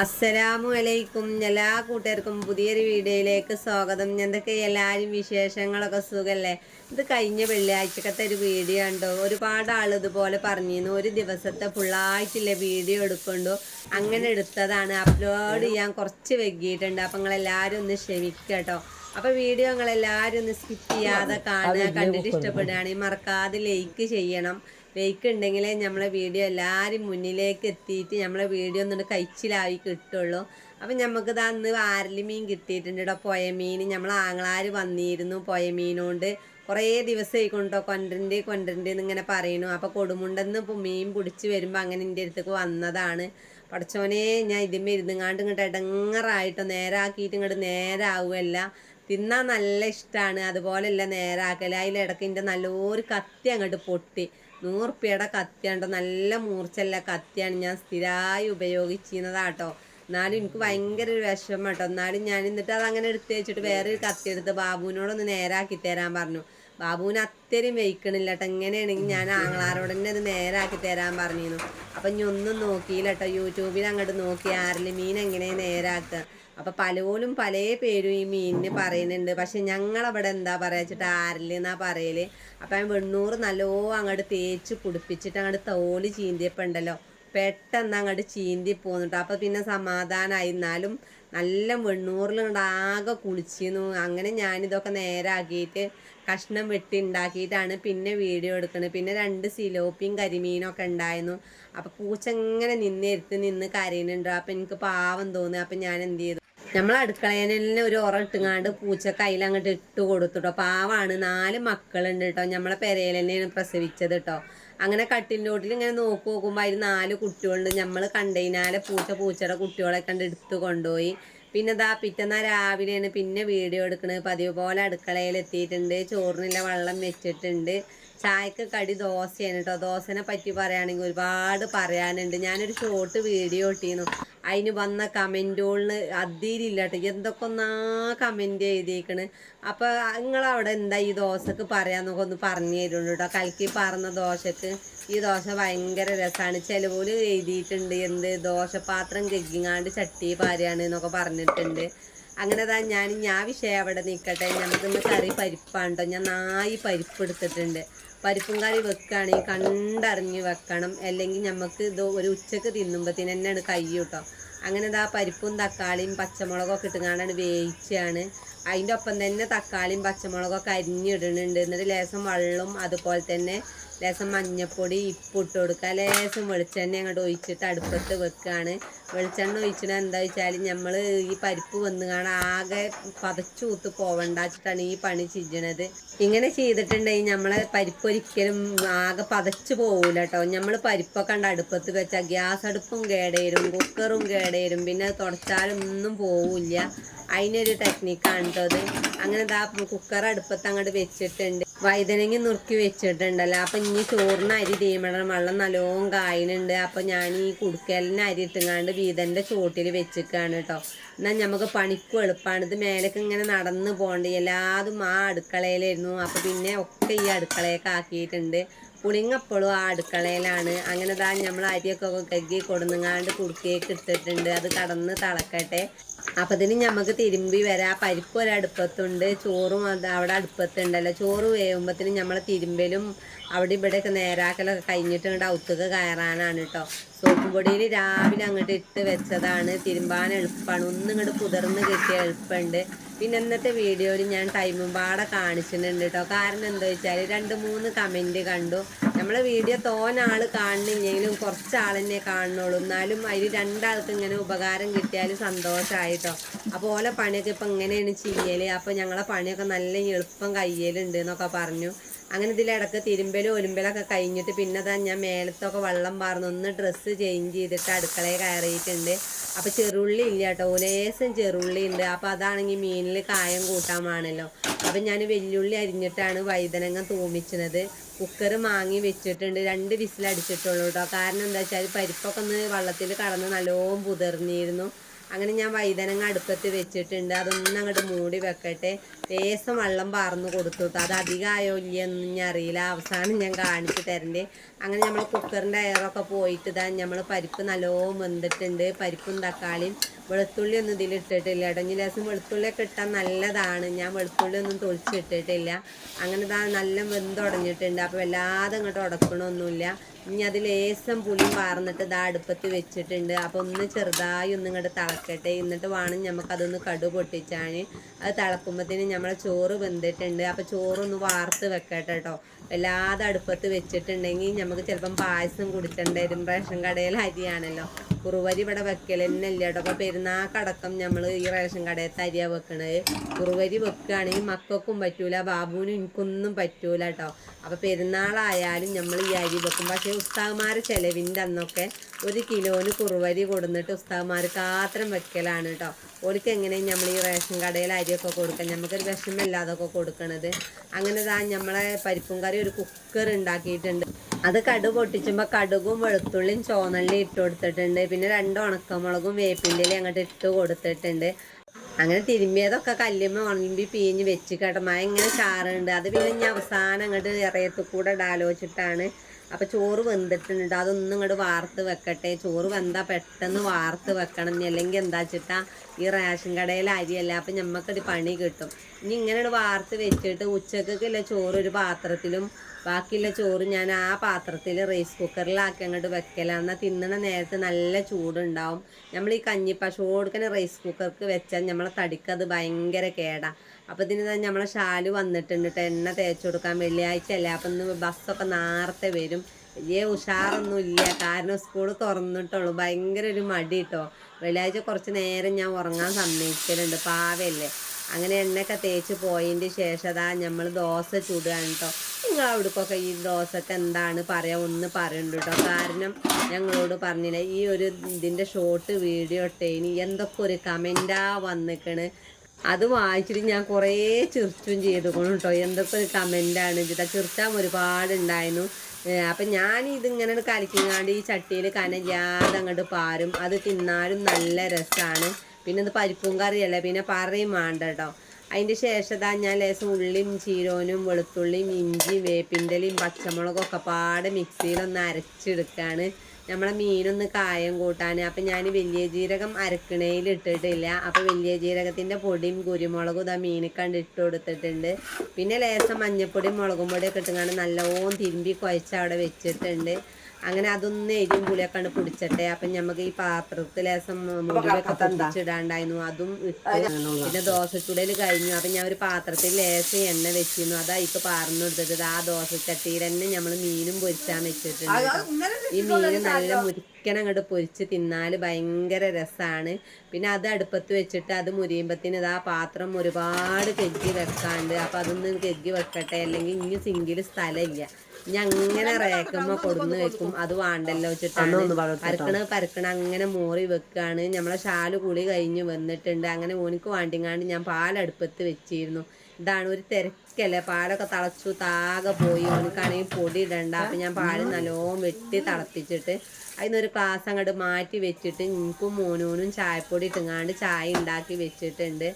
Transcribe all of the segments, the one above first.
അസ്സലാമു അലൈക്കും എല്ലാ കൂട്ടുകാർക്കും പുതിയൊരു വീഡിയോയിലേക്ക് സ്വാഗതം. എന്തൊക്കെ എല്ലാവരും വിശേഷങ്ങളൊക്കെ സുഖല്ലേ? ഇത് കഴിഞ്ഞ വെള്ളിയാഴ്ചക്കത്തെ ഒരു വീഡിയോ ഉണ്ടോ ഒരുപാട് ആൾ ഇതുപോലെ പറഞ്ഞിരുന്നു. ഒരു ദിവസത്തെ ഫുള്ളായിട്ടുള്ള വീഡിയോ എടുക്കുന്നുണ്ടോ അങ്ങനെ എടുത്തതാണ്. അപ്ലോഡ് ചെയ്യാൻ കുറച്ച് വൈകിയിട്ടുണ്ട്. അപ്പം നിങ്ങളെല്ലാവരും ഒന്ന് ക്ഷമിക്കട്ടോ അപ്പോൾ വീഡിയോ നിങ്ങളെല്ലാവരും ഒന്ന് സ്കിപ്പ് ചെയ്യാതെ കാണുക. കണ്ടിട്ട് ഇഷ്ടപ്പെടുകയാണെങ്കിൽ മറക്കാതെ ലൈക്ക് ചെയ്യണം. ലൈക്ക് ഉണ്ടെങ്കിലേ നമ്മളെ വീഡിയോ എല്ലാവരും മുന്നിലേക്ക് എത്തിയിട്ട് നമ്മളെ വീഡിയോ ഒന്നുകൊണ്ട് കഴിച്ചിലായി കിട്ടുള്ളൂ. അപ്പം നമുക്ക് ഇത് അന്ന് വാരലി മീൻ കിട്ടിയിട്ടുണ്ട് കേട്ടോ പുഴ മീൻ. നമ്മൾ ആങ്ങളാർ വന്നിരുന്നു പുഴ മീനുകൊണ്ട് കുറേ ദിവസമായി കൊണ്ടോ കൊണ്ടരണ്ട് കൊണ്ടരണ്ട് എന്നിങ്ങനെ പറയുന്നു. അപ്പോൾ കൊടുമുണ്ടെന്ന് മീൻ പിടിച്ച് വരുമ്പോൾ അങ്ങനെ എന്റെ അടുത്തേക്ക് വന്നതാണ്. പഠിച്ചോനെ ഞാൻ ഇതിന്മേ ഇരുന്നുങ്ങാണ്ട് ഇങ്ങോട്ട് ഇടങ്ങറായിട്ടോ നേരാക്കിയിട്ട് ഇങ്ങോട്ട് നേരാവുമല്ല തിന്നാൻ നല്ല ഇഷ്ടമാണ് അതുപോലെയല്ല നേരാക്കൽ അതിലിടക്ക് എന്റെ നല്ലൊരു കത്തി അങ്ങോട്ട് പൊട്ടി. നൂറുപ്യയുടെ കത്തിയാണ്ടോ? നല്ല മൂർച്ചല്ല കത്തിയാണ് ഞാൻ സ്ഥിരമായി ഉപയോഗിച്ചിരുന്നതാട്ടോ. എന്നാലും എനിക്ക് ഭയങ്കര ഒരു വിഷമം കേട്ടോ എന്നാലും ഞാൻ എന്നിട്ട് അത് അങ്ങനെ എടുത്ത് വെച്ചിട്ട് വേറൊരു കത്തി എടുത്ത് ബാബുവിനോടൊന്ന് നേരാക്കി തരാൻ പറഞ്ഞു. ബാബുവിന് അത്രയും വെയ്ക്കണില്ല കേട്ടോ എങ്ങനെയാണെങ്കിൽ ഞാൻ ആങ്ങളാരോട് തന്നെ അത് നേരാക്കി തരാൻ പറഞ്ഞിരുന്നു. അപ്പം ഇനി ഒന്നും നോക്കിയില്ല കേട്ടോ യൂട്യൂബിൽ അങ്ങോട്ട് നോക്കി ആരിലും മീൻ എങ്ങനെയാണ് നേരാക്കുക? അപ്പം പലപോലും പല പേരും ഈ മീനിന് പറയുന്നുണ്ട്. പക്ഷെ ഞങ്ങളവിടെ എന്താ പറയുക വെച്ചിട്ട് ആരില്ലെന്നാ പറയൽ? അപ്പം വെണ്ണൂറ് നല്ലോ അങ്ങോട്ട് തേച്ച് കുടിപ്പിച്ചിട്ട് അങ്ങോട്ട് തോൽ ചീന്തിയപ്പോൾ ഉണ്ടല്ലോ പെട്ടെന്ന് അങ്ങോട്ട് ചീന്തി പോന്നിട്ട്. അപ്പം പിന്നെ സമാധാനമായി എന്നാലും നല്ല വെണ്ണൂറിൽ ഇങ്ങോട്ട് ആകെ കുളിച്ചിരുന്നു. അങ്ങനെ ഞാനിതൊക്കെ നേരാക്കിയിട്ട് കഷ്ണം വെട്ടി ഉണ്ടാക്കിയിട്ടാണ് പിന്നെ വീഡിയോ എടുക്കുന്നത് പിന്നെ രണ്ട് സിലോപ്പിയും കരിമീനൊക്കെ ഉണ്ടായിരുന്നു അപ്പോൾ പൂച്ച ഇങ്ങനെ നിന്നെടുത്ത് നിന്ന് കരയുന്നുണ്ട്. അപ്പം എനിക്ക് പാവം തോന്നി. അപ്പം ഞാൻ എന്ത് ചെയ്തു? നമ്മൾ അടുക്കളയിൽ തന്നെ ഒരു ഉറ ഇട്ടുങ്ങാണ്ട് പൂച്ചക്ക് അതിൽ അങ്ങോട്ട് ഇട്ട് കൊടുത്തുട്ടോ. പാവാണ്. നാല് മക്കളുണ്ട് കേട്ടോ നമ്മളെ പെരയിൽ തന്നെയാണ് പ്രസവിച്ചത് കേട്ടോ അങ്ങനെ കട്ടിന്റെ ഓട്ടിൽ ഇങ്ങനെ നോക്കി നോക്കുമ്പോൾ അതിൽ നാല് കുട്ടികളുണ്ട്. നമ്മൾ കണ്ടതിനാലെ പൂച്ച പൂച്ചയുടെ കുട്ടികളെ കണ്ട് എടുത്തു കൊണ്ടുപോയി പിന്നെ ദാ പിറ്റന്നാ രാവിലെയാണ് പിന്നെ വീഡിയോ എടുക്കുന്നത് പതിവ് പോലെ അടുക്കളയിൽ എത്തിയിട്ടുണ്ട് ചോറിനുള്ള വെള്ളം വെച്ചിട്ടുണ്ട്. ചായക്ക് കടി ദോശയാണ് കേട്ടോ. ദോശനെ പറ്റി പറയുകയാണെങ്കിൽ ഒരുപാട് പറയാനുണ്ട്. ഞാനൊരു ഷോർട്ട് വീഡിയോ ഇട്ടിരുന്നു അതിന് വന്ന കമന്റുകളിന് അതിരില്ല കേട്ടോ. എന്തൊക്കെ ഒന്നാ കമന്റ് എഴുതിയേക്കണ്. അപ്പോൾ നിങ്ങളവിടെ എന്താ ഈ ദോശക്ക് പറയാന്നൊക്കെ ഒന്ന് പറഞ്ഞു തരുള്ളൂ കേട്ടോ. കലക്കി പറഞ്ഞ ദോശക്ക് ഈ ദോശ ഭയങ്കര രസമാണ് ചിലവോൽ എഴുതിയിട്ടുണ്ട് എന്ത് ദോശപാത്രം കെക്കിങ്ങാണ്ട് ചട്ടി പാരയാണ് എന്നൊക്കെ പറഞ്ഞിട്ടുണ്ട്. അങ്ങനെ താ ഞാൻ ഞാൻ വിഷയം അവിടെ നിൽക്കട്ടെ നമുക്കിന്ന് കറി പരിപ്പാണ് കേട്ടോ. ഞാൻ നായി പരിപ്പ് എടുത്തിട്ടുണ്ട്. പരിപ്പും കറി വെക്കുകയാണെങ്കിൽ കണ്ടറിഞ്ഞ് വെക്കണം. അല്ലെങ്കിൽ നമുക്ക് ഇത് ഒരു ഉച്ചയ്ക്ക് തിന്നുമ്പോഴത്തേന് തന്നെയാണ് കൈ കേട്ടോ. അങ്ങനെ ഇതാ പരിപ്പും തക്കാളിയും പച്ചമുളകൊക്കെ ഇട്ടുകൊണ്ടാണ് വേവിച്ചാണ്. അതിന്റെ ഒപ്പം തന്നെ തക്കാളിയും പച്ചമുളകൊക്കെ അരിഞ്ഞിടുന്നുണ്ട്. എന്നിട്ട് ലേശം വെള്ളവും അതുപോലെ തന്നെ ലേശം മഞ്ഞപ്പൊടി ഇപ്പിട്ട് കൊടുക്കുക. ലേശം വെളിച്ചെണ്ണ അങ്ങോട്ട് ഒഴിച്ചിട്ട് അടുപ്പത്ത് വെക്കുകയാണ്. വെളിച്ചെണ്ണ ഒഴിച്ചിട്ട് എന്താ വെച്ചാൽ നമ്മൾ ഈ പരിപ്പ് വന്ന് കാണാൻ ആകെ പതച്ചൂത്ത് പോവണ്ടാച്ചിട്ടാണ് പോവണ്ട ഈ പണി ചെയ്യണത്. ഇങ്ങനെ ചെയ്തിട്ടുണ്ടെങ്കിൽ നമ്മളെ പരിപ്പ് ഒരിക്കലും ആകെ പതച്ചു പോകൂല കേട്ടോ നമ്മൾ പരിപ്പൊക്കെ ഉണ്ട് അടുപ്പത്ത് വെച്ചാൽ ഗ്യാസ് അടുപ്പും കേടേരും കുക്കറും കേടേരും പിന്നെ അത് തുടച്ചാലും ഒന്നും പോവില്ല. അതിനൊരു ടെക്നിക്കാണ് കേട്ടോ അത്. അങ്ങനെ ദാ കുക്കർ അടുപ്പത്ത് അങ്ങോട്ട് വെച്ചിട്ടുണ്ട്. വൈതനങ്ങി നുറുക്കി വെച്ചിട്ടുണ്ടല്ലോ. അപ്പം ഇനി ചോറിന് അരി തീമണം വെള്ളം നല്ലോണം കായനുണ്ട്. അപ്പം ഞാൻ ഈ കുടുക്കലിന് അരി ഇട്ടുങ്ങാണ്ട് വീതന്റെ ചോട്ടിൽ വെച്ചിക്കാണ് കേട്ടോ എന്നാൽ നമുക്ക് പണിക്കും എളുപ്പമാണ് ഇത് മേലേക്ക് ഇങ്ങനെ നടന്ന് പോകണ്ട. എല്ലാതും ആ അടുക്കളയിലായിരുന്നു. അപ്പം പിന്നെ ഒക്കെ ഈ അടുക്കളയൊക്കെ ആക്കിയിട്ടുണ്ട്. പുളിങ്ങപ്പോഴും ആ അടുക്കളയിലാണ്. അങ്ങനെ താ നമ്മൾ അരിയൊക്കെ കഗ്ഗി കൊടുങ്ങാണ്ട് കുടുക്കയൊക്കെ ഇട്ടിട്ടുണ്ട്. അത് കടന്ന് തിളക്കട്ടെ. അപ്പം ഇതിന് നമുക്ക് തിരുമ്പി വരാം. പരിപ്പ് ഒരടുപ്പത്തുണ്ട് ചോറും അത് അവിടെ അടുപ്പത്തുണ്ടല്ലോ. ചോറ് വേവുമ്പത്തിന് നമ്മൾ തിരുമ്പലും അവിടെ ഇവിടെയൊക്കെ നേരാക്കലൊക്കെ കഴിഞ്ഞിട്ട് ഇങ്ങോട്ട് കയറാനാണ് കേട്ടോ സോപ്പ് പൊടിയിൽ രാവിലെ അങ്ങോട്ട് ഇട്ട് വെച്ചതാണ്. തിരുമ്പാൻ എളുപ്പമാണ് ഒന്നും ഇങ്ങോട്ട് കുതിർന്ന് കിട്ടിയ എളുപ്പമുണ്ട് പിന്നെ ഇന്നത്തെ വീഡിയോയിൽ ഞാൻ ടൈമും പാടെ കാണിച്ചിട്ടുണ്ട് കേട്ടോ കാരണം എന്താ വെച്ചാൽ രണ്ട് മൂന്ന് കമന്റ് കണ്ടു. നമ്മളെ വീഡിയോ തോനാൾ കാണുന്നില്ലെങ്കിലും കുറച്ച് ആൾ തന്നെ കാണുന്നുള്ളൂ. എന്നാലും അതിൽ രണ്ടാൾക്ക് ഇങ്ങനെ ഉപകാരം കിട്ടിയാൽ സന്തോഷമായിട്ടോ അപ്പോൾ ഓലെ പണിയൊക്കെ ഇപ്പം ഇങ്ങനെയാണ് ചെയ്യൽ അപ്പോൾ ഞങ്ങളെ പണിയൊക്കെ നല്ല എളുപ്പം കയ്യലുണ്ട് എന്നൊക്കെ പറഞ്ഞു. അങ്ങനെ ഇതിലിടക്ക് തിരുമ്പലും ഒലുമ്പലൊക്കെ കഴിഞ്ഞിട്ട് പിന്നെ ഞാൻ മേലത്തൊക്കെ വെള്ളം പാർന്ന് ഒന്ന് ഡ്രസ്സ് ചേഞ്ച് ചെയ്തിട്ട് അടുക്കളയിൽ കയറിയിട്ടുണ്ട്. അപ്പോൾ ചെറുള്ളി ഇല്ല കേട്ടോ. ലേശം ചെറുള്ളി ഉണ്ട് അപ്പോൾ അതാണെങ്കിൽ മീനിൽ കായം കൂട്ടാമാണല്ലോ അപ്പം ഞാൻ വെല്ലുള്ളി അരിഞ്ഞിട്ടാണ് വൈതനങ്ങ തൂമിച്ചത്. കുക്കർ മാങ്ങി വെച്ചിട്ടുണ്ട്. രണ്ട് വിസിലടിച്ചിട്ടുള്ളൂ കേട്ടോ. കാരണം എന്താ വെച്ചാൽ പരിപ്പൊക്കെ ഒന്ന് വെള്ളത്തിൽ കടന്ന് നല്ലോം പുതിർന്നിരുന്നു. അങ്ങനെ ഞാൻ വൈതനങ്ങ അടുപ്പത്ത് വെച്ചിട്ടുണ്ട്. അതൊന്നും അങ്ങോട്ട് മൂടി വെക്കട്ടെ. ലേസം വെള്ളം പറന്ന് കൊടുത്തു. അത് അധികമായോ ഇല്ലയെന്നൊന്നും ഞാൻ അറിയില്ല. അവസാനം ഞാൻ കാണിച്ചു തരണ്ടേ. അങ്ങനെ നമ്മൾ കുക്കറിന്റെ എയറൊക്കെ പോയിട്ട് ഇതാ നമ്മൾ പരിപ്പ് നല്ലോണം വെന്തിട്ടുണ്ട്. പരിപ്പും തക്കാളിയും വെളുത്തുള്ളി ഒന്നും ഇതിൽ ഇട്ടിട്ടില്ല. കേട്ടോ ഇനി ലേസം വെളുത്തുള്ളിയൊക്കെ ഇട്ടാൽ നല്ലതാണ്. ഞാൻ വെളുത്തുള്ളി ഒന്നും തൊളിച്ചിട്ടിട്ടില്ല അങ്ങനെ ഇതാ നല്ല വെന്തുടഞ്ഞിട്ടുണ്ട് അപ്പോൾ വല്ലാതെ ഇങ്ങോട്ട് ഉടക്കണമൊന്നുമില്ല ഇനി അത് ലേശം പുളിയും പാർന്നിട്ട് ഇതാ അടുപ്പത്ത് വെച്ചിട്ടുണ്ട്. അപ്പോൾ ഒന്ന് ചെറുതായി ഒന്ന് ഇങ്ങോട്ട് തിളക്കട്ടെ. എന്നിട്ട് വേണം നമുക്കതൊന്ന് കടു പൊട്ടിച്ചാണ് അത് തിളക്കുമ്പോഴത്തേന് നമ്മളെ ചോറ് വെന്തിട്ടുണ്ട്. അപ്പോൾ ചോറൊന്ന് വാർത്ത് വെക്കട്ടെ കേട്ടോ വല്ലാതെ അടുപ്പത്ത് വെച്ചിട്ടുണ്ടെങ്കിൽ നമുക്ക് ചിലപ്പം പായസം കുടിച്ചിട്ടുണ്ടായിരുന്നു റേഷൻ കടയിൽ അരിയാണല്ലോ. കുറുവരി ഇവിടെ വെക്കൽ തന്നെ ഇല്ല അപ്പോൾ പെരുന്നാക്കടക്കം നമ്മൾ ഈ റേഷൻ കടയത്തെ അരിയാണ് വെക്കണത്. കുറുവരി വെക്കുകയാണെങ്കിൽ മക്കൾക്കും പറ്റൂല ബാബുവിനും എനിക്കൊന്നും പറ്റൂല കേട്ടോ അപ്പോൾ പെരുന്നാളായാലും നമ്മൾ ഈ അരി വെക്കും. പക്ഷേ ഉസ്താവുമാരെ ചിലവിന്റെ അന്നൊക്കെ ഒരു കിലോന് കുറുവരി കൊടുന്നിട്ട് ഉസ്താവുമാർ മാത്രം വെക്കലാണ് കേട്ടോ ഓർക്ക് എങ്ങനെയും നമ്മൾ ഈ റേഷൻ കടയിൽ അരിയൊക്കെ കൊടുക്കാൻ? നമുക്കൊരു വിഷമമില്ലാതൊക്കെ കൊടുക്കണത്. അങ്ങനെ ഇതാ നമ്മളെ പരിപ്പും കറി ഒരു കുക്കർ ഉണ്ടാക്കിയിട്ടുണ്ട്. അത് കടു പൊട്ടിച്ചുമ്പോൾ കടുകും വെളുത്തുള്ളിയും ചോന്നള്ളിയും ഇട്ട് കൊടുത്തിട്ടുണ്ട്. പിന്നെ രണ്ട് ഉണക്കമുളകും വേപ്പിന്റെ അങ്ങോട്ട് ഇട്ട് കൊടുത്തിട്ടുണ്ട്. അങ്ങനെ തിരുമ്മിയതൊക്കെ കല്ലുമ്മ ഉണമ്പി പിഴിഞ്ഞ് വെച്ച് കേട്ടോ. ഇങ്ങനെ ചാറുണ്ട്. അത് പിന്നെ ഇനി അവസാനം അങ്ങോട്ട് ഇറയത്ത് കൂടെ ഇടാലോചിച്ചിട്ടാണ് അപ്പോൾ ചോറ് വെന്തിട്ടുണ്ട്. അതൊന്നും ഇങ്ങോട്ട് വാർത്ത് വെക്കട്ടെ. ചോറ് വെന്താ പെട്ടെന്ന് വാർത്ത് വെക്കണം. അല്ലെങ്കിൽ എന്താ വെച്ചിട്ടാ ഈ റേഷൻ കടയിലെ അരിയല്ല. അപ്പം ഞമ്മക്കൊരു പണി കിട്ടും. ഇനി ഇങ്ങനെ വാർത്ത് വെച്ചിട്ട് ഉച്ചക്കുള്ള ചോറ് ഒരു പാത്രത്തിലും ബാക്കിയുള്ള ചോറ് ഞാൻ ആ പാത്രത്തിൽ റൈസ് കുക്കറിലാക്കി അങ്ങോട്ട് വെക്കലാണ് എന്നാൽ തിന്നണ നേരത്ത് നല്ല ചൂടുണ്ടാവും. നമ്മൾ ഈ കഞ്ഞിപ്പ കൊടുക്കുന്ന റൈസ് കുക്കർക്ക് വെച്ചാൽ നമ്മളെ തടിക്കത് ഭയങ്കര കേടാ. അപ്പോൾ ഇതിന് തന്നെ നമ്മളെ ഷാൽ വന്നിട്ടുണ്ട് കേട്ടോ എണ്ണ തേച്ച് കൊടുക്കാൻ വെള്ളിയാഴ്ച അല്ലേ അപ്പം ഇന്ന് ബസ്സൊക്കെ നേരത്തെ വരും. വലിയ ഉഷാറൊന്നും ഇല്ല കാരണം സ്കൂൾ തുറന്നിട്ടുള്ളൂ. ഭയങ്കര ഒരു മടി കേട്ടോ വെള്ളിയാഴ്ച കുറച്ച് നേരം ഞാൻ ഉറങ്ങാൻ സമ്മതിക്കലുണ്ട്. പാവയല്ലേ. അങ്ങനെ എണ്ണയൊക്കെ തേച്ച് പോയതിന്റെ ശേഷം അതാ നമ്മൾ ദോശ ചുടുകയാണ് കേട്ടോ നിങ്ങൾ അവിടേക്കൊക്കെ ഈ ദോശക്ക് എന്താണ് പറയാ? ഒന്ന് പറയുന്നുണ്ട് കേട്ടോ കാരണം ഞങ്ങളോട് പറഞ്ഞില്ല ഈ ഒരു ഇതിന്റെ ഷോർട്ട് വീഡിയോ ഇട്ടേനി. എന്തൊക്കെ ഒരു കമന്റാ വന്നിക്കണ്. അത് വായിച്ചിട്ട് ഞാൻ കുറേ ചിർച്ചും ചെയ്തുകൊണ്ട് കേട്ടോ എന്തൊക്കെ കമന്റാണ് ഇതിട്ട് ചിർച്ചാൻ ഒരുപാടുണ്ടായിരുന്നു. അപ്പം ഞാൻ ഇതിങ്ങനെ കലക്കിങ്ങാണ്ട് ഈ ചട്ടിയിൽ കനല്ലാതെ അങ്ങോട്ട് പാരും. അത് തിന്നാലും നല്ല രസമാണ് പിന്നെ ഇത് പരിപ്പും കറിയല്ല? പിന്നെ പറയും വേണ്ട കേട്ടോ അതിന്റെ ശേഷം ഞാൻ ലേശം ഉള്ളിയും ചീരോനും വെളുത്തുള്ളിയും ഇഞ്ചിയും വേപ്പിന്റെലയും പച്ചമുളകും ഒക്കെ പാടെ മിക്സിയിലൊന്ന് അരച്ചെടുക്കുകയാണ് നമ്മളെ മീനൊന്ന് കായം കൂട്ടാൻ അപ്പം ഞാൻ വലിയ ജീരകം അരക്കണയിൽ ഇട്ടിട്ടില്ല. അപ്പം വലിയ ജീരകത്തിന്റെ പൊടിയും കുരുമുളകും ഇതാ കണ്ട് ഇട്ട് കൊടുത്തിട്ടുണ്ട്. പിന്നെ ലേശം മഞ്ഞപ്പൊടിയും മുളകും പൊടിയൊക്കെ ഇട്ടുകൊണ്ട് നല്ലോണം തിരുമ്പി കുഴച്ച് അവിടെ വെച്ചിട്ടുണ്ട്. അങ്ങനെ അതൊന്ന് എരിയും പുളിയൊക്കെ പൊടിച്ചട്ടെ. അപ്പൊ നമുക്ക് ഈ പാത്രത്തിൽ ലേശം മുടിവൊക്കെ പൊട്ടിച്ചിടാണ്ടായിരുന്നു അതും ഇട്ട് പിന്നെ ദോശച്ചുടൽ കഴിഞ്ഞു. അപ്പൊ ഞാൻ ഒരു പാത്രത്തിൽ ലേശം എണ്ണ വെച്ചിരുന്നു. അതാ ഇപ്പൊ പാർന്നു കൊടുത്തിട്ട് ആ ദോശച്ചട്ടിയിൽ തന്നെ നമ്മൾ മീനും പൊരിച്ചാൻ വെച്ചിട്ടുണ്ട് ഈ മീൻ നല്ല മുരിക്കൻ അങ്ങോട്ട് പൊരിച്ച് തിന്നാൽ ഭയങ്കര രസാണ്. പിന്നെ അത് അടുപ്പത്ത് വെച്ചിട്ട് അത് മുരിയുമ്പത്തിന് ഇതാ പാത്രം ഒരുപാട് കെഗ്ഗി വെക്കാണ്ട്. അപ്പൊ അതൊന്ന് കെഗ്ഗി വെക്കട്ടെ. അല്ലെങ്കിൽ ഇനി സിങ്കിൽ സ്ഥലമില്ല ഇനി അങ്ങനെ റേക്കുമ്പോ കൊടുന്ന് വെക്കും. അത് വേണ്ടല്ലോ വെച്ചിട്ടാണ്. പരക്കണ പരക്കണ അങ്ങനെ മോറി വെക്കാണ്. നമ്മളെ ഷാൽ കുളി കഴിഞ്ഞ് വന്നിട്ടുണ്ട്. അങ്ങനെ ഓനിക്ക് വേണ്ടിങ്ങാണ്ട് ഞാൻ പാലടുപ്പത്ത് വെച്ചിരുന്നു. ഇതാണ് ഒരു തിരക്കല്ലേ? പാലൊക്കെ തിളച്ചു താകെ പോയി. ഓനിക്കാണെങ്കിൽ പൊടി ഇടണ്ട. അപ്പം ഞാൻ പാൽ നല്ലോണം വെട്ടി തിളപ്പിച്ചിട്ട് അതിനൊരു ക്ലാസ് അങ്ങോട്ട് മാറ്റി വെച്ചിട്ട് എനിക്കും മോനൂനും ചായപ്പൊടി ഇട്ടുങ്ങാണ്ട് ചായ ഉണ്ടാക്കി വെച്ചിട്ടുണ്ട്.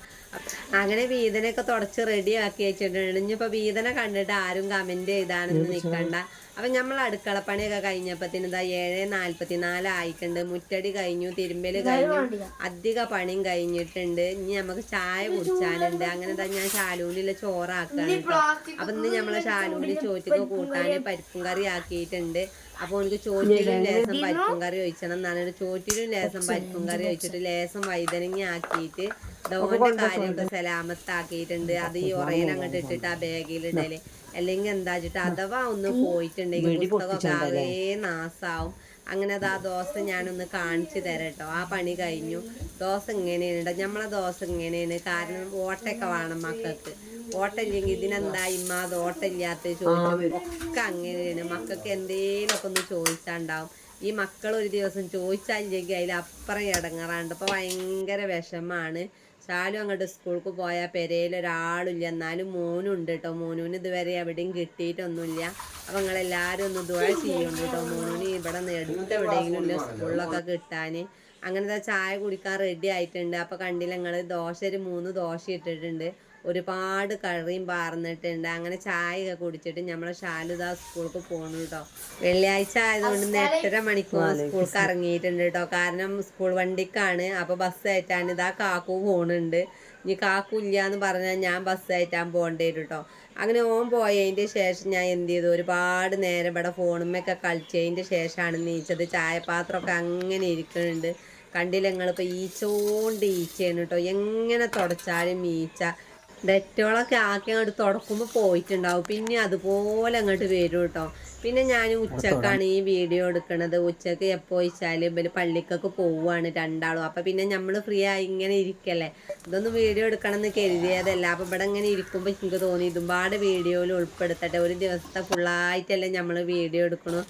അങ്ങനെ വീതനൊക്കെ തുടച്ച് റെഡി ആക്കി വെച്ചിട്ടുണ്ട്. ഇനിയിപ്പോൾ വീതന കണ്ടിട്ട് ആരും കമന്റ് ചെയ്താണെന്ന് നിൽക്കണ്ട അപ്പം നമ്മൾ അടുക്കളപ്പണിയൊക്കെ കഴിഞ്ഞപ്പത്തിന് ഇതാ ഏഴ് നാൽപ്പത്തി നാല് ആയിട്ടുണ്ട്. മുറ്റടി കഴിഞ്ഞു തിരുമ്പൽ കഴിഞ്ഞു. അധിക പണിയും കഴിഞ്ഞിട്ടുണ്ട്. ഇനി നമുക്ക് ചായ കുടിച്ചാനുണ്ട്. അങ്ങനെ ഇതാ ഞാൻ ശാലൂലിലെ ചോറാക്കാണ് അപ്പൊ അപ്പം ഇന്ന് നമ്മളെ ശാലൂലി ചോറ്റക്ക് കൂട്ടാന് പരിപ്പും കറി ആക്കിയിട്ടുണ്ട്. അപ്പോൾ എനിക്ക് ചോറ്റിലും ലേസം പരിപ്പും കറി ഒഴിച്ചണം എന്നാണ്. ചോറ്റിലും ലേസം പരിപ്പും കറി ഒഴിച്ചിട്ട് ലേസം വൈതനങ്ങി ആക്കിയിട്ട് കാര്യമൊക്കെ സലാമത്താക്കിയിട്ടുണ്ട്. അത് ഈ ഒറയിൽ അങ്ങോട്ട് ഇട്ടിട്ട് ആ ബാഗിൽ ബാഗിലിടൽ അല്ലെങ്കിൽ എന്താ വെച്ചിട്ട് അഥവാ ഒന്ന് പോയിട്ടുണ്ടെങ്കിൽ പുസ്തകമൊക്കെ ആകെ നാസാവും. അങ്ങനെ അത് ആ ദോശ ഞാനൊന്ന് കാണിച്ചു തരാം കേട്ടോ ആ പണി കഴിഞ്ഞു. ദോശ ഇങ്ങനെയാണ് കേട്ടോ നമ്മളെ ദോശ ഇങ്ങനെയാണ്. കാരണം ഓട്ടയൊക്കെ വേണം മക്കൾക്ക്. ഓട്ടമില്ലെങ്കിൽ ഇതിനെന്താ ഇമ്മ അത് ഓട്ടമില്ലാത്ത ചോദിച്ചു ഒക്കെ അങ്ങനെയാണ്. മക്കൾക്ക് എന്തേലൊക്കെ ഒന്ന് ചോദിച്ചാണ്ടാവും. ഈ മക്കൾ ഒരു ദിവസം ചോദിച്ചാലില്ലെങ്കിൽ അതിൽ അപ്പുറം ഇടങ്ങാറാണ്ട് ഇപ്പോൾ ഭയങ്കര വിഷമാണ്. ശാലു അങ്ങോട്ട് സ്കൂൾക്ക് പോയാൽ പെരയിൽ ഒരാളില്ല. എന്നാലും മോനുണ്ട് കേട്ടോ മോനൂന് ഇതുവരെ എവിടെയും കിട്ടിയിട്ടൊന്നുമില്ല. അപ്പം നിങ്ങളെല്ലാവരും ഒന്ന് ദുഴ ചെയ്യുന്നുണ്ട് കേട്ടോ മോനൂന് ഇവിടെ എടുത്ത് എവിടെയെങ്കിലും സ്കൂളിലൊക്കെ കിട്ടാൻ അങ്ങനത്തെ ചായ കുടിക്കാൻ റെഡി ആയിട്ടുണ്ട്. അപ്പോൾ കണ്ടില്ല നിങ്ങൾ ദോശ ഒരു മൂന്ന് ദോശ ഇട്ടിട്ടുണ്ട്. ഒരുപാട് കറിയും പാർന്നിട്ടുണ്ട്. അങ്ങനെ ചായ ഒക്കെ കുടിച്ചിട്ട് നമ്മളെ ഷാലുദാ സ്കൂൾക്ക് പോണു കേട്ടോ വെള്ളിയാഴ്ച ആയതുകൊണ്ട് എട്ടര മണിക്കൂർ സ്കൂൾക്ക് ഇറങ്ങിയിട്ടുണ്ട് കേട്ടോ കാരണം സ്കൂൾ വണ്ടിക്കാണ്. അപ്പോൾ ബസ് ആയിട്ടാണ് ഇതാ കാക്കു പോണുണ്ട്. ഇനി കാക്കു ഇല്ല എന്ന് പറഞ്ഞാൽ ഞാൻ ബസ് ആയിട്ടാൻ പോകേണ്ടി വരും കേട്ടോ അങ്ങനെ ഓൻ പോയതിന്റെ ശേഷം ഞാൻ എന്ത് ചെയ്തു? ഒരുപാട് നേരം ഇവിടെ ഫോണുമൊക്കെ കളിച്ചതിന്റെ ശേഷമാണ് നീച്ചത്. ചായപാത്രമൊക്കെ അങ്ങനെ ഇരിക്കുന്നുണ്ട്. കണ്ടില്ല നിങ്ങളിപ്പോൾ ഈച്ചോണ്ട് ഈച്ചയാണ് കേട്ടോ എങ്ങനെ തുടച്ചാലും ഈച്ച ഡെറ്റോളൊക്കെ ആക്കി അങ്ങോട്ട് തുടക്കുമ്പോൾ പോയിട്ടുണ്ടാവും. പിന്നെ അതുപോലെ അങ്ങോട്ട് വരും കേട്ടോ പിന്നെ ഞാൻ ഉച്ചക്കാണ് ഈ വീഡിയോ എടുക്കണത്. ഉച്ചയ്ക്ക് എപ്പോൾ വെച്ചാൽ ഇവർ പള്ളിക്കൊക്കെ പോവുകയാണ് രണ്ടാളും. അപ്പം പിന്നെ നമ്മൾ ഫ്രീ ആയി ഇങ്ങനെ ഇരിക്കല്ലേ. ഇതൊന്നും വീഡിയോ എടുക്കണം എന്ന് കരുതിയതല്ല. അപ്പം ഇവിടെ ഇങ്ങനെ ഇരിക്കുമ്പോൾ എനിക്ക് തോന്നി ഇതുപാട് വീഡിയോയിൽ ഉൾപ്പെടുത്തട്ടെ. ഒരു ദിവസത്തെ ഫുള്ളായിട്ടല്ലേ നമ്മൾ വീഡിയോ എടുക്കണു.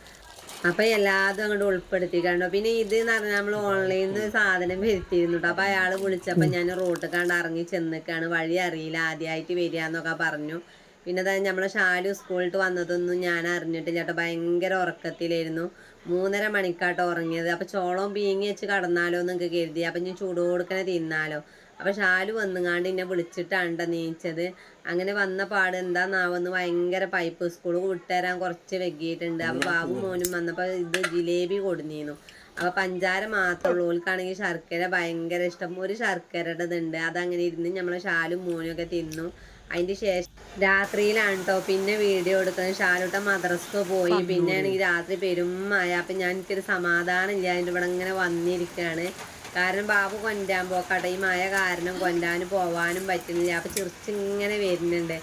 അപ്പൊ എല്ലാതും അങ്ങോട്ട് ഉൾപ്പെടുത്തിക്കണ്ടോ പിന്നെ ഇത് എന്ന് പറഞ്ഞാൽ നമ്മൾ ഓൺലൈനിൽ നിന്ന് സാധനം വരുത്തിയിരുന്നു അപ്പൊ അയാൾ വിളിച്ചപ്പോ ഞാൻ റോട്ട് കണ്ട് ഇറങ്ങി ചെന്നിക്കാണ്. വഴി അറിയില്ല. ആദ്യമായിട്ട് വരിക എന്നൊക്കെ പറഞ്ഞു. പിന്നെ അതായത് നമ്മളെ ഷാലു സ്കൂളിൽ വന്നതൊന്നും ഞാൻ അറിഞ്ഞിട്ടില്ല കേട്ടോ ഭയങ്കര ഉറക്കത്തിലായിരുന്നു മൂന്നര മണിക്കാട്ടോ ഉറങ്ങിയത്. അപ്പൊ ചോളം പീങ്ങി വെച്ച് കടന്നാലോ എന്നൊക്കെ കരുതി. അപ്പൊ ഞാൻ ചൂട് കൊടുക്കണേ തിന്നാലോ. അപ്പൊ ഷാലു വന്നുങ്ങാണ്ട് എന്നെ വിളിച്ചിട്ടാണ് നീച്ചത്. അങ്ങനെ വന്ന പാട് എന്താന്നാവെന്ന് ഭയങ്കര പൈപ്പ് സ്കൂൾ വിട്ടുതരാൻ കുറച്ച് വെക്കിയിട്ടുണ്ട് അപ്പൊ ബാബു മോനും വന്നപ്പോ ഇത് ജിലേബി കൊടുന്നിരുന്നു അപ്പൊ പഞ്ചാര മാത്രമുള്ളൂ ഓൾക്കാണെങ്കിൽ ശർക്കര ഭയങ്കര ഇഷ്ടം. ഒരു ശർക്കരയുടെ ഇതുണ്ട് അതങ്ങനെ ഇരുന്ന് നമ്മളെ ഷാലും മോനും ഒക്കെ തിന്നു. അതിന്റെ ശേഷം രാത്രിയിലാണ് കേട്ടോ പിന്നെ വീഡിയോ എടുക്കുന്നത് ഷാലുട്ട മദ്രസ്ക്ക് പോയി. പിന്നെ ആണെങ്കിൽ രാത്രി പെരുമായ അപ്പൊ ഞാൻ എനിക്കൊരു സമാധാനം ഇല്ല. അതിന്റെ ഇവിടെ ഇങ്ങനെ വന്നിരിക്കുകയാണ് കാരണം ബാബു കൊണ്ടാൻ പോക്കട്ടെ ഈ മഴ കാരണം കൊണ്ടാനും പോവാനും പറ്റുന്നില്ല. അപ്പൊ ചിറിച്ചിങ്ങനെ വരുന്നുണ്ട്.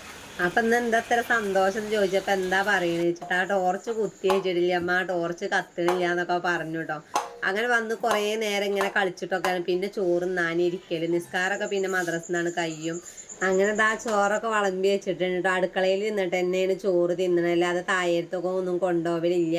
അപ്പൊ ഇന്ന് എന്താ ഇത്ര സന്തോഷം എന്ന് ചോദിച്ചപ്പോ എന്താ പറയുന്നത് വെച്ചിട്ട് ആ ടോർച്ച് കുത്തി വെച്ചിട്ടില്ല. അമ്മ ആ ടോർച്ച് കത്തണില്ല എന്നൊക്കെ പറഞ്ഞു കേട്ടോ. അങ്ങനെ വന്ന് കുറേ നേരം ഇങ്ങനെ കളിച്ചിട്ടൊക്കെയാണ്. പിന്നെ ചോറും നാനിരിക്കൽ നിസ്കാരമൊക്കെ പിന്നെ മദ്രസിൽ നിന്നാണ് കയ്യും. അങ്ങനെ ആ ചോറൊക്കെ വിളമ്പി വെച്ചിട്ടുണ്ട് അടുക്കളയിൽ നിന്നിട്ട് തന്നെയാണ് ചോറ് തിന്നണത്. അല്ലാതെ താഴത്തൊക്കെ ഒന്നും കൊണ്ടുപോകലില്ല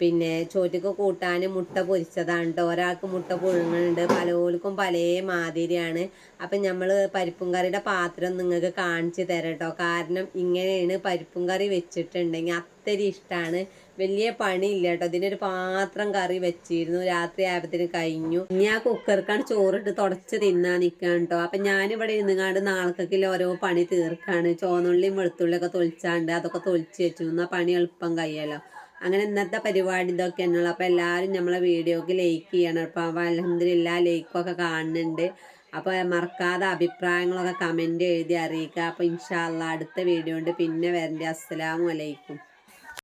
പിന്നെ ചോറ്റക്ക് കൂട്ടാൻ മുട്ട പൊരിച്ചതാണ് കേട്ടോ ഒരാൾക്ക് മുട്ട പുഴുങ്ങുന്നുണ്ട് പലർക്കും പല മാതിരിയാണ്. അപ്പം നമ്മൾ പരിപ്പും കറിയുടെ പാത്രം നിങ്ങൾക്ക് കാണിച്ചു തരാം കേട്ടോ കാരണം ഇങ്ങനെയാണ് പരിപ്പും കറി വെച്ചിട്ടുണ്ടെങ്കിൽ അത്തിരി ഇഷ്ടമാണ് വലിയ പണിയില്ല കേട്ടോ ഇതിനൊരു പാത്രം കറി വെച്ചിരുന്നു. രാത്രി ആയപ്പത്തിന് കഴിഞ്ഞു. ഇനി ആ കുക്കർക്കാണ് ചോറിട്ട് തുടച്ച് തിന്നാൻ നിൽക്കാൻ കേട്ടോ അപ്പം ഞാനിവിടെ ഇരുന്നുകാണ്ട് നാളേക്കൊക്കെ ഓരോ പണി തീർക്കാണ്. ചോന്നുള്ളിയും വെളുത്തുള്ളിയൊക്കെ തൊളിച്ചാണ്ട് അതൊക്കെ തൊളിച്ച് വെച്ചു. എന്നാൽ പണി എളുപ്പം കഴിയല്ലോ. അങ്ങനെ ഇന്നത്തെ പരിപാടി ഇതൊക്കെ തന്നെയുള്ളൂ അപ്പോൾ എല്ലാവരും നമ്മളെ വീഡിയോക്ക് ലൈക്ക് ചെയ്യണം. അപ്പോൾ അലഹമില്ല ലൈക്കൊക്കെ കാണുന്നുണ്ട്. അപ്പോൾ മറക്കാതെ അഭിപ്രായങ്ങളൊക്കെ കമന്റ് എഴുതി അറിയിക്കുക. അപ്പോൾ ഇൻഷാല്ല അടുത്ത വീഡിയോ ഉണ്ട് പിന്നെ വരണ്ടേ. അസ്സലാമു അലൈക്കും.